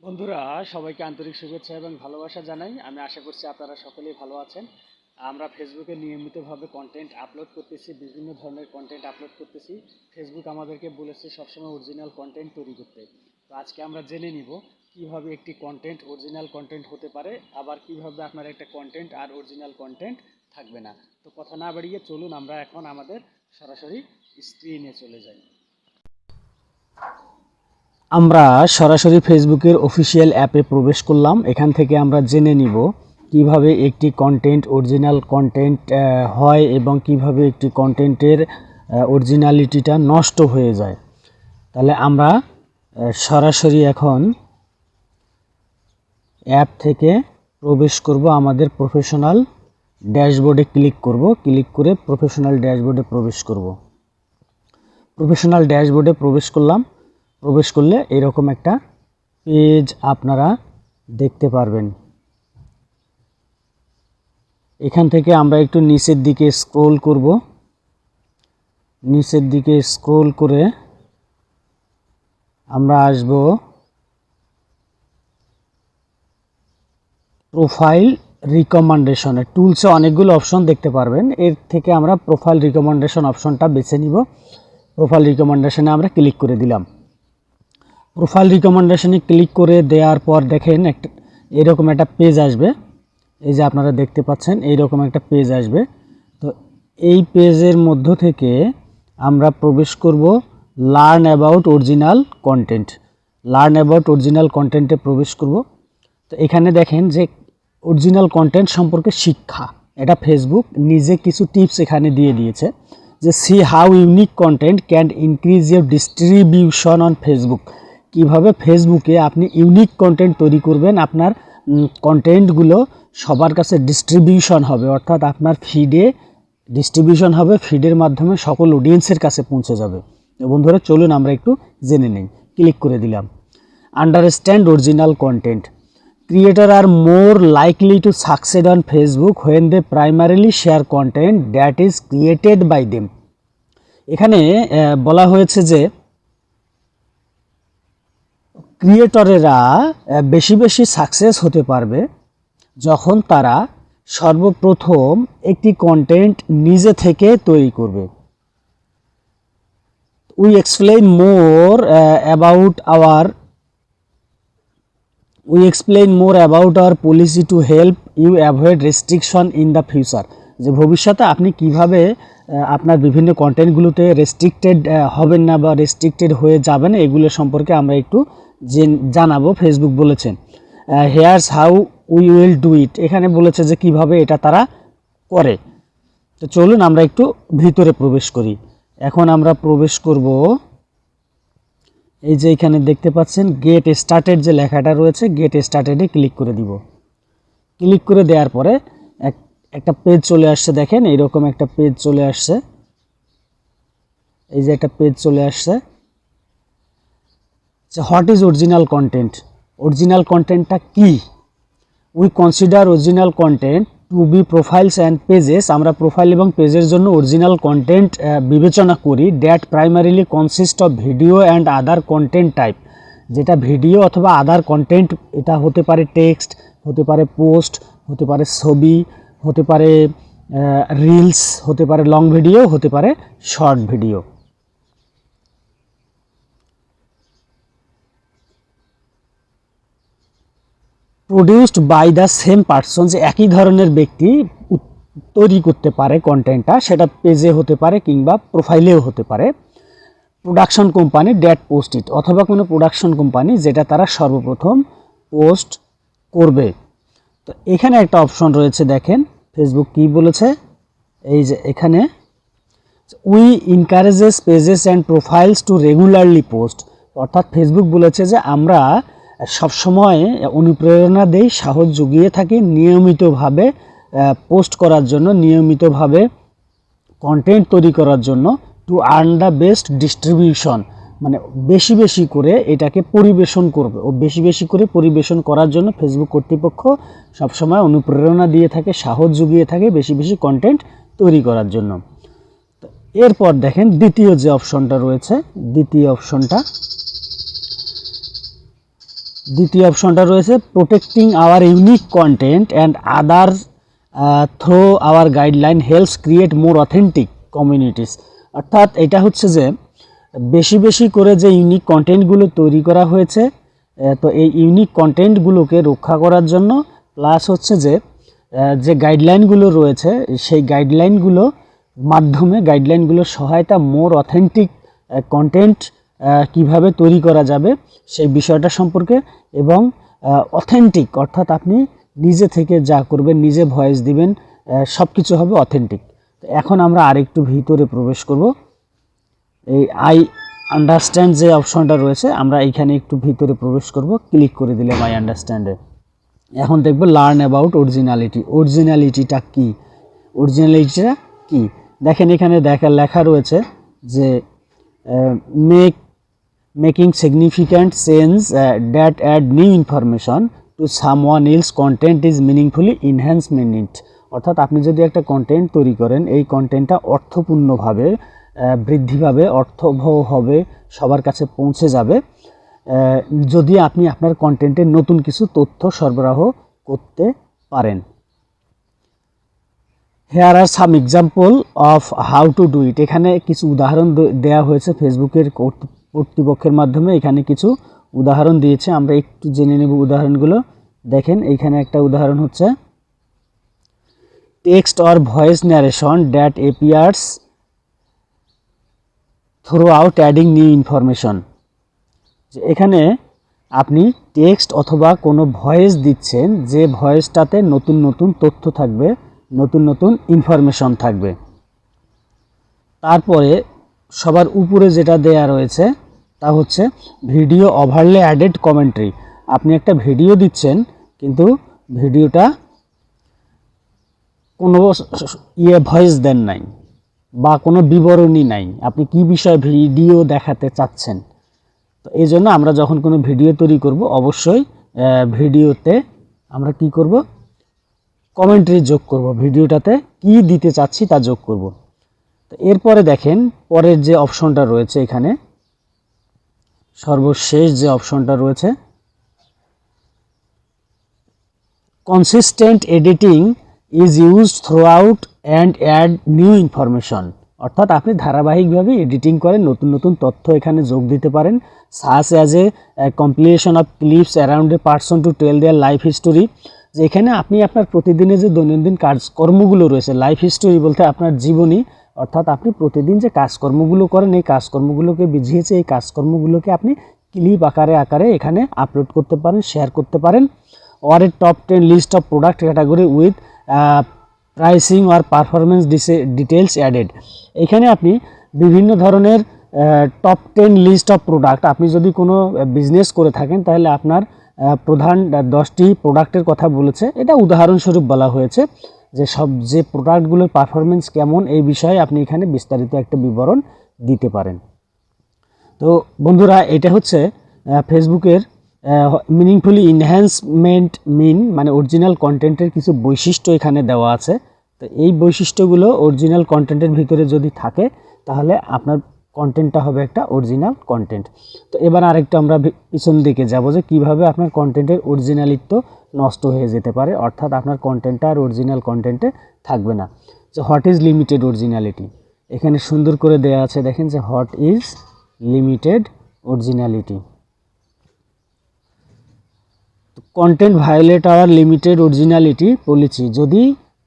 বন্ধুরা, সবাইকে আন্তরিক শুভেচ্ছা এবং ভালোবাসা জানাই। আমি আশা করছি আপনারা সকলেই ভালো আছেন। আমরা ফেসবুকে নিয়মিতভাবে কন্টেন্ট আপলোড করতেছি, বিভিন্ন ধরনের কন্টেন্ট আপলোড করতেছি। ফেসবুক আমাদেরকে বলেছে সবসময় অরিজিনাল কন্টেন্ট তৈরি করতে। তো আজকে আমরা জেনে নিব কীভাবে একটি কন্টেন্ট অরিজিনাল কন্টেন্ট হতে পারে, আবার কীভাবে আপনার একটা কন্টেন্ট আর অরিজিনাল কন্টেন্ট থাকবে না। তো কথা না বাড়িয়ে চলুন, আমরা এখন আমাদের সরাসরি স্ক্রিনে চলে যাই। আমরা সরাসরি ফেসবুকের অফিসিয়াল অ্যাপে প্রবেশ করলাম। এখান থেকে আমরা জেনে নিব কীভাবে একটি কন্টেন্ট অরিজিনাল কন্টেন্ট হয় এবং কীভাবে একটি কন্টেন্টের অরিজিনালিটিটা নষ্ট হয়ে যায়। তাহলে আমরা সরাসরি এখন অ্যাপ থেকে প্রবেশ করব আমাদের প্রফেশনাল ড্যাশবোর্ডে ক্লিক করব। ক্লিক করে প্রফেশনাল ড্যাশবোর্ডে প্রবেশ করব। প্রফেশনাল ড্যাশবোর্ডে প্রবেশ করলাম। প্রবেশ করলে এরকম একটা পেজ আপনারা দেখতে পারবেন। এখান থেকে আমরা একটু নিচের দিকে স্ক্রোল করব। নিচের দিকে স্ক্রোল করে আমরা আসব প্রোফাইল রিকমেন্ডেশনে টুলসে অনেকগুলো অপশন দেখতে পারবেন। এর থেকে আমরা প্রোফাইল রিকমেন্ডেশন অপশনটা বেছে নিব। প্রোফাইল রিকমেন্ডেশনে আমরা ক্লিক করে দিলাম। প্রোফাইল রিকমেন্ডেশনে ক্লিক করে দেওয়ার পর দেখেন একটা, এরকম একটা পেজ আসবে। এই যে আপনারা দেখতে পাচ্ছেন, এইরকম একটা পেজ আসবে। তো এই পেজের মধ্য থেকে আমরা প্রবেশ করব learn about original content learn about original কন্টেন্টে প্রবেশ করব। তো এখানে দেখেন যে অরিজিনাল কন্টেন্ট সম্পর্কে শিক্ষা। এটা ফেসবুক নিজে কিছু টিপস এখানে দিয়ে দিয়েছে যে see how unique content can increase your distribution on Facebook কীভাবে ফেসবুকে আপনি ইউনিক কন্টেন্ট তৈরি করবেন, আপনার কন্টেন্টগুলো সবার কাছে ডিস্ট্রিবিউশন হবে, অর্থাৎ আপনার ফিডে ডিস্ট্রিবিউশন হবে ফিডের মাধ্যমে সকল অডিয়েন্সের কাছে পৌঁছে যাবে। তো বন্ধুরা, চলুন আমরা একটু জেনে নেই। ক্লিক করে দিলাম। Understand original content creator are more likely to succeed on facebook when they primarily share content that is created by them এখানে বলা হয়েছে যে ক্রিয়েটরেরা বেশি বেশি সাকসেস হতে পারবে যখন তারা সর্বপ্রথম একটি কন্টেন্ট নিজে থেকে তৈরি করবে। We explain more about our we explain more about our policy to help you avoid restriction in the future যে ভবিষ্যতে আপনি কীভাবে আপনার বিভিন্ন কন্টেন্টগুলোতে রেস্ট্রিক্টেড হবেন না বা রেস্ট্রিক্টেড হয়ে যাবেন, এগুলো সম্পর্কে আমরা একটু জেন- জানাব ফেসবুক বলেছেন। Here's how we will do it এখানে বলেছে যে কীভাবে এটা তারা করে। তো চলুন আমরা একটু ভিতরে প্রবেশ করি। এখন আমরা প্রবেশ করব। এই যে এখানে দেখতে পাচ্ছেন গেট স্টার্টেড যে লেখাটা রয়েছে গেট স্টার্টেডে ক্লিক করে দিব। ক্লিক করে দেওয়ার পরে এক, একটা পেজ চলে আসছে, দেখেন এইরকম একটা পেজ চলে আসছে। এই যে একটা পেজ চলে আসছে। What is original content original কন্টেন্টটা কী? We consider original content to be profiles and pages আমরা প্রোফাইল এবং পেজের জন্য অরিজিনাল কন্টেন্ট বিবেচনা করি that primarily consist of video and other content type যেটা ভিডিও অথবা আদার কন্টেন্ট এটা হতে পারে টেক্সট হতে পারে পোস্ট হতে পারে ছবি, হতে পারে রিলস হতে পারে লং ভিডিও হতে পারে short video produced by the same person যে একই ধরনের ব্যক্তি তৈরি করতে পারে কন্টেন্টটা সেটা পেজে হতে পারে কিংবা প্রোফাইলেও হতে পারে। Production company that post it অথবা কোনো প্রোডাকশন কোম্পানি যেটা তারা সর্বপ্রথম পোস্ট করবে। তো এখানে একটা অপশন রয়েছে, দেখেন ফেসবুক কি বলেছে? এই যে এখানে we encourages pages and profiles to regularly post অর্থাৎ ফেসবুক বলেছে যে আমরা সবসময় অনুপ্রেরণা দেই, সাহস জুগিয়ে থাকি, নিয়মিতভাবে পোস্ট করার জন্য, নিয়মিতভাবে কন্টেন্ট তৈরি করার জন্য to earn the best distribution মানে বেশি বেশি করে এটাকে পরিবেশন করবে। ও বেশি বেশি করে পরিবেশন করার জন্য ফেসবুক কর্তৃপক্ষ সবসময় অনুপ্রেরণা দিয়ে থাকে, সাহস জুগিয়ে থাকে বেশি বেশি কন্টেন্ট তৈরি করার জন্য। এরপর দেখেন দ্বিতীয় যে অপশনটা রয়েছে, দ্বিতীয় অপশনটা দ্বিতীয় অপশনটা রয়েছে protecting our unique content and other through our guideline helps create more authentic communities অর্থাৎ এটা হচ্ছে যে, বেশি বেশি করে যে ইউনিক কন্টেন্টগুলো তৈরি করা হয়েছে তো এই ইউনিক কন্টেন্টগুলোকে রক্ষা করার জন্য প্লাস হচ্ছে যে যে গাইডলাইনগুলো রয়েছে, সেই গাইডলাইনগুলো মাধ্যমে গাইডলাইনগুলোর সহায়তা মোর অথেন্টিক কন্টেন্ট কীভাবে তৈরি করা যাবে, সেই বিষয়টা সম্পর্কে এবং অথেন্টিক অর্থাৎ আপনি নিজে থেকে যা করবেন, নিজে ভয়েস দিবেন সব কিছু হবে অথেন্টিক এখন আমরা আরেকটু ভিতরে প্রবেশ করব। এই আই আন্ডারস্ট্যান্ড যে অপশনটা রয়েছে, আমরা এইখানে একটু ভিতরে প্রবেশ করব। ক্লিক করে দিলাম আই আন্ডারস্ট্যান্ডে এখন দেখব লার্ন অ্যাবাউট অরিজিনালিটি অরিজিনালিটিটা কি? অরিজিনালিটিটা কি? দেখেন এখানে দেখা, লেখা রয়েছে যে make significant change that add new information to someone else content is meaningfully enhancement it অর্থাৎ আপনি যদি একটা কন্টেন্ট তৈরি করেন, এই কন্টেন্টটা অর্থপূর্ণভাবে বৃদ্ধি পাবে অর্থবহ হবে, সবার কাছে পৌঁছে যাবে। যদি আপনি আপনার কন্টেন্টে নতুন কিছু তথ্য সরবরাহ করতে পারেন। Here are some example of how to do it এখানে কিছু উদাহরণ দেয়া হয়েছে ফেসবুকের কর্তৃপক্ষের মাধ্যমে এখানে কিছু উদাহরণ দিয়েছে। আমরা একটু জেনে নেব উদাহরণগুলো। দেখেন এইখানে একটা উদাহরণ হচ্ছে, text or voice narration that appears throughout adding new information যে এখানে আপনি টেক্সট অথবা কোনো ভয়েস দিচ্ছেন, যে ভয়েসটাতে নতুন নতুন তথ্য থাকবে, নতুন নতুন ইনফরমেশন থাকবে। তারপরে সবার উপরে যেটা দেয়া রয়েছে তা হচ্ছে ভিডিও ওভারলে অ্যাডেড কমেন্ট্রি আপনি একটা ভিডিও দিচ্ছেন, কিন্তু ভিডিওটা কোনো ইয়ে ভয়েস দেন নাই, বা কোনো বিবরণী নাই। আপনি কি বিষয়ে ভিডিও দেখাতে চাচ্ছেন? তো এই জন্য আমরা যখন কোনো ভিডিও তৈরি করব, অবশ্যই ভিডিওতে আমরা কি করব? কমেন্ট্রি যোগ করব। ভিডিওটাতে কি দিতে চাচ্ছি তা যোগ করব। তো এরপরে দেখেন, পরের যে অপশনটা রয়েছে এখানে সর্বশেষ যে অপশনটা রয়েছে consistent editing is used throughout and add new information অর্থাৎ আপনি ধারাবাহিকভাবে এডিটিং করেন, নতুন নতুন তথ্য এখানে যোগ দিতে পারেন। Such as a compilation of clips around a person to tell their life history যে এখানে আপনি আপনার প্রতিদিনের যে দৈনন্দিন কাজকর্মগুলো রয়েছে লাইফ হিস্টোরি বলতে আপনার জীবনী অর্থাৎ আপনি প্রতিদিন যে কাজকর্মগুলো করেন এই কাজকর্মগুলোকে বুঝিয়েছে এই কাজকর্মগুলোকে আপনি ক্লিপ আকারে আকারে এখানে আপলোড করতে পারেন শেয়ার করতে পারেন। Top 10 list of product category with uh, pricing or performance dise- details এখানে আপনি বিভিন্ন ধরনের top ten list of product আপনি যদি কোনো বিজনেস করে থাকেন তাহলে আপনার প্রধান দশটি প্রোডাক্টের কথা বলেছে। এটা উদাহরণস্বরূপ বলা হয়েছে। যে সব যে প্রোডাক্টগুলোর পারফরমেন্স কেমন, এই বিষয়ে আপনি এখানে বিস্তারিত একটা বিবরণ দিতে পারেন। তো বন্ধুরা, এটা হচ্ছে ফেসবুকের মিনিংফুলি ইনহ্যান্সমেন্ট মিন মানে অরিজিনাল কন্টেন্টের কিছু বৈশিষ্ট্য এখানে দেওয়া আছে। তো এই বৈশিষ্ট্যগুলো অরিজিনাল কন্টেন্টের ভিতরে যদি থাকে, তাহলে আপনার কন্টেন্টটা হবে একটা অরিজিনাল কন্টেন্ট তো এবার আরেকটু আমরা পিছন দিকে যাব যে কীভাবে আপনার কন্টেন্টের অরিজিনালিত্ব নষ্ট হয়ে যেতে পারে, অর্থাৎ আপনার কন্টেন্টটা আর অরিজিনাল কন্টেন্টে থাকবে না। যে হোয়াট ইজ লিমিটেড অরিজিনালিটি এখানে সুন্দর করে দেয়া আছে, দেখেন যে what is limited originality content violate our limited originality policy যদি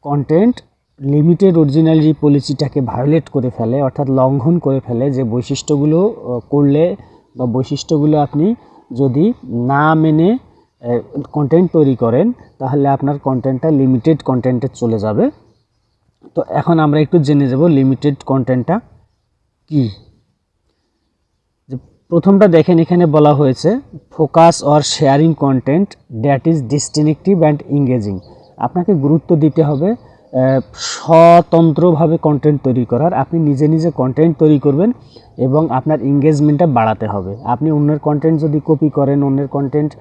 কন্টেন্ট লিমিটেড অরিজিনালিটি পলিসিটাকে ভায়োলেট করে ফেলে, অর্থাৎ লঙ্ঘন করে ফেলে যে বৈশিষ্ট্যগুলো করলে বা বৈশিষ্ট্যগুলো আপনি যদি না মেনে কন্টেন্ট তৈরি করেন, তাহলে আপনার কন্টেন্টটা লিমিটেড কন্টেন্টে চলে যাবে। তো এখন আমরা একটু জেনে যাব লিমিটেড কন্টেন্টটা কী। প্রথমটা দেখেন, এখানে বলা হয়েছে focus or sharing content that is distinctive and engaging আপনাকে গুরুত্ব দিতে হবে স্বতন্ত্রভাবে কন্টেন্ট তৈরি করার, আপনি নিজে নিজে কন্টেন্ট তৈরি করবেন এবং আপনার এঙ্গেজমেন্টটা বাড়াতে হবে। আপনি অন্যের কন্টেন্ট যদি কপি করেন, অন্যের কন্টেন্ট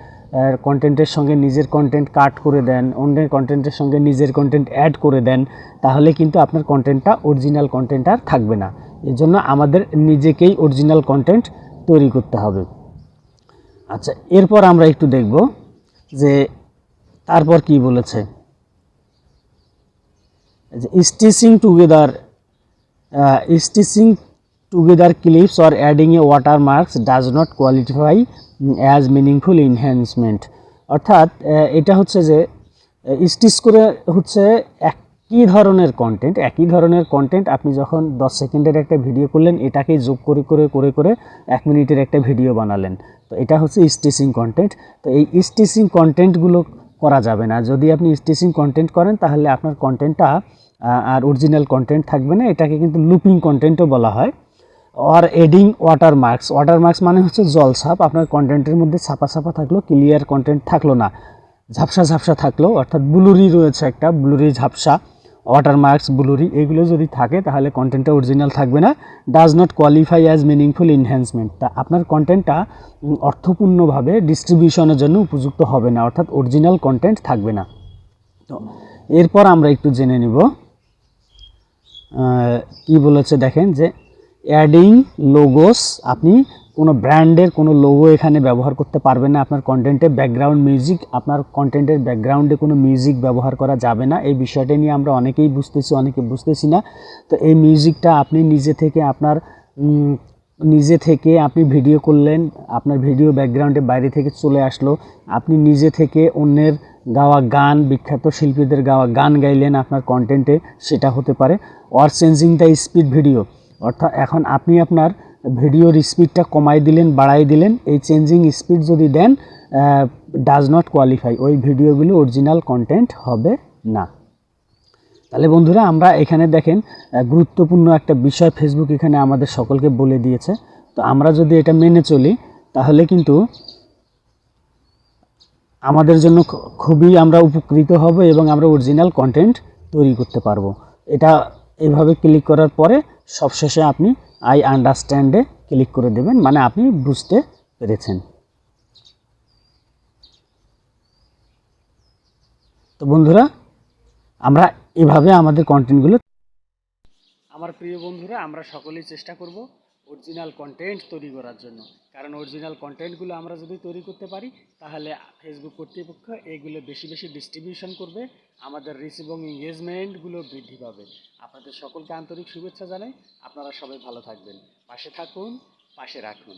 কন্টেন্টের সঙ্গে নিজের কন্টেন্ট কাট করে দেন, অন্যের কন্টেন্টের সঙ্গে নিজের কন্টেন্ট অ্যাড করে দেন, তাহলে কিন্তু আপনার কন্টেন্টটা অরিজিনাল কন্টেন্ট আর থাকবে না। এই জন্য আমাদের নিজেকেই অরিজিনাল কন্টেন্ট তৈরি করতে হবে। আচ্ছা এরপর আমরা একটু দেখব যে তারপর কি বলেছে। Stitching together stitching together clips or adding a watermarks does not qualify as meaningful enhancement অর্থাৎ এটা হচ্ছে যে স্টিচ করে হচ্ছে একই ধরনের কন্টেন্ট একই ধরনের কন্টেন্ট আপনি যখন দশ সেকেন্ডের একটা ভিডিও করলেন, এটাকেই যোগ করে করে করে করে এক মিনিটের একটা ভিডিও বানালেন। তো এটা হচ্ছে স্টিচিং কন্টেন্ট তো এই স্টিচিং কন্টেন্টগুলো করা যাবে না। যদি আপনি স্টিচিং কন্টেন্ট করেন, তাহলে আপনার কন্টেন্টটা আর অরিজিনাল কন্টেন্ট থাকবে না। এটাকে কিন্তু লুপিং কন্টেন্টও বলা হয়। Or adding watermarks watermarks মানে হচ্ছে জল ছাপ। আপনার কন্টেন্টের মধ্যে ছাপা ছাপা থাকল ক্লিয়ার কন্টেন্ট থাকল না। ঝাপসা ঝাপসা থাকল, অর্থাৎ ব্লুরি রয়েছে একটা ব্লুরি ঝাপসা। ওয়াটার মার্কস ব্লুরি এগুলো যদি থাকে, তাহলে কন্টেন্টটা অরিজিনাল থাকবে না। Does not qualify as meaningful enhancement তা আপনার কন্টেন্টটা অর্থপূর্ণভাবে ডিস্ট্রিবিউশনের জন্য উপযুক্ত হবে না, অর্থাৎ অরিজিনাল কন্টেন্ট থাকবে না। তো, এরপর আমরা একটু জেনে নিব। কি বলেছে দেখেন যে অ্যাডিং লোগোস আপনি কোনো ব্র্যান্ডের কোনো লোগো এখানে ব্যবহার করতে পারবেন না। আপনার কন্টেন্টে ব্যাকগ্রাউন্ড মিউজিক আপনার কন্টেন্টের ব্যাকগ্রাউন্ডে কোনো মিউজিক ব্যবহার করা যাবে না। এই বিষয়টা নিয়ে আমরা অনেকেই বুঝতেছি, অনেকে বুঝতেছি না। তো এই মিউজিকটা আপনি নিজে থেকে আপনার নিজে থেকে আপনি ভিডিও করলেন, আপনার ভিডিও ব্যাকগ্রাউন্ডে বাইরে থেকে চলে আসলো। আপনি নিজে থেকে অন্যের গাওয়া গান, বিখ্যাত শিল্পীদের গাওয়া গান গাইলেন আপনার কন্টেন্টে সেটা হতে পারে। Or changing the speed video অর্থাৎ এখন আপনি আপনার ভিডিওর স্পিডটা কমাই দিলেন, বাড়াই দিলেন, এই চেঞ্জিং স্পিড যদি দেন ডাজ নট কোয়ালিফাই ওই ভিডিওগুলো অরিজিনাল কন্টেন্ট হবে না। তাহলে বন্ধুরা, আমরা এখানে দেখেন গুরুত্বপূর্ণ একটা বিষয় ফেসবুক এখানে আমাদের সকলকে বলে দিয়েছে। তো আমরা যদি এটা মেনে চলি, তাহলে কিন্তু আমাদের জন্য খুবই আমরা উপকৃত হব এবং আমরা অরিজিনাল কন্টেন্ট তৈরি করতে পারব। এটা এইভাবে ক্লিক করার পরে সবশেষে আপনি আই আন্ডারস্ট্যান্ডে ক্লিক করে দেবেন মানে আপনি বুঝতে পেরেছেন। তো বন্ধুরা, আমরা এভাবে আমাদের কন্টেন্টগুলো আমার প্রিয় বন্ধুরা, আমরা সকলেই চেষ্টা করব অরিজিনাল কন্টেন্ট তৈরি করার জন্য। কারণ অরিজিনাল কন্টেন্টগুলো আমরা যদি তৈরি করতে পারি, তাহলে ফেসবুক কর্তৃপক্ষ এগুলো বেশি বেশি ডিস্ট্রিবিউশন করবে, আমাদের রিচ এবং এঙ্গেজমেন্টগুলো বৃদ্ধি পাবে। আপনাদের সকলকে আন্তরিক শুভেচ্ছা জানাই, আপনারা সবাই ভালো থাকবেন। পাশে থাকুন, পাশে রাখুন।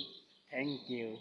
Thank you